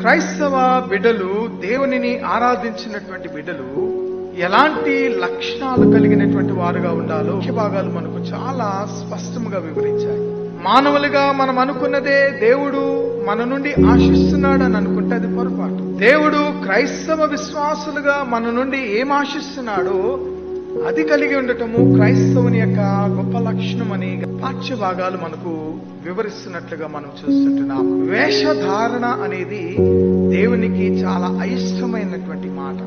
క్రైస్తవ బిడ్డలు దేవునిని ఆరాధించినటువంటి బిడ్డలు ఎలాంటి లక్షణాలు కలిగినటువంటి వారుగా ఉండాలో ముఖ్య భాగాలు మనకు చాలా స్పష్టంగా వివరించాయి. మానవులుగా మనం అనుకున్నదే దేవుడు మన నుండి ఆశిస్తున్నాడు అని అనుకుంటే అది పొరపాటు. దేవుడు క్రైస్తవ విశ్వాసులుగా మన నుండి ఏం ఆశిస్తున్నాడో అది కలిగి ఉండటము క్రైస్తవుని యొక్క గొప్ప లక్షణం అని పాఠ్య భాగాలు మనకు వివరిస్తున్నట్లుగా మనం చూస్తుంటున్నాం. వేషధారణ అనేది దేవునికి చాలా అయిష్టమైనటువంటి మాట.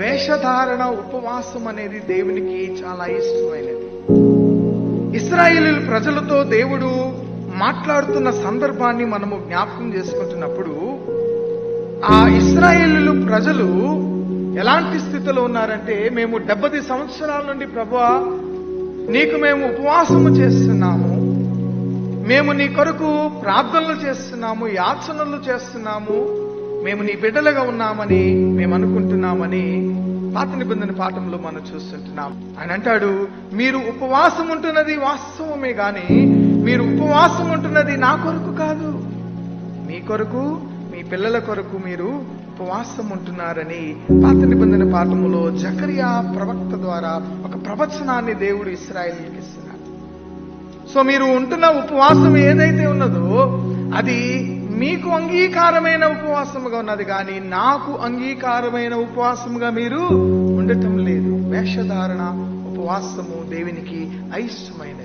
వేషధారణ ఉపవాసం అనేది దేవునికి చాలా ఇష్టమైనది ఇస్రాయేలు ప్రజలతో దేవుడు మాట్లాడుతున్న సందర్భాన్ని మనము జ్ఞాపకం చేసుకుంటున్నప్పుడు ఆ ఇస్రాయేలు ప్రజలు ఎలాంటి స్థితిలో ఉన్నారంటే మేము డెబ్బది సంవత్సరాల నుండి ప్రభా నీకు మేము ఉపవాసము చేస్తున్నాము. మేము నీ కొరకు ప్రార్థనలు చేస్తున్నాము యాచనలు చేస్తున్నాము. మేము నీ బిడ్డలుగా ఉన్నామని మేము అనుకుంటున్నామని పాత నిబంధన పాఠంలో మనం చూస్తుంటున్నాం. ఆయన అంటాడు మీరు ఉపవాసం ఉంటున్నది వాస్తవమే గాని మీరు ఉపవాసం ఉంటున్నది నా కొరకు కాదు. మీ కొరకు మీ పిల్లల కొరకు మీరు ఉపవాసం ఉంటున్నారని పాత నిబంధన పాఠములో జకరియా ప్రవక్త ద్వారా ఒక ప్రవచనాన్ని దేవుడు ఇస్రాయేల్కి ఇస్తున్నాడు. సో మీరు ఉంటున్న ఉపవాసం ఏదైతే ఉన్నదో అది మీకు అంగీకారమైన ఉపవాసముగా ఉన్నది కానీ నాకు అంగీకారమైన ఉపవాసముగా మీరు ఉండటం లేదు. వేషధారణ ఉపవాసము దేవునికి అయిష్టమైనది.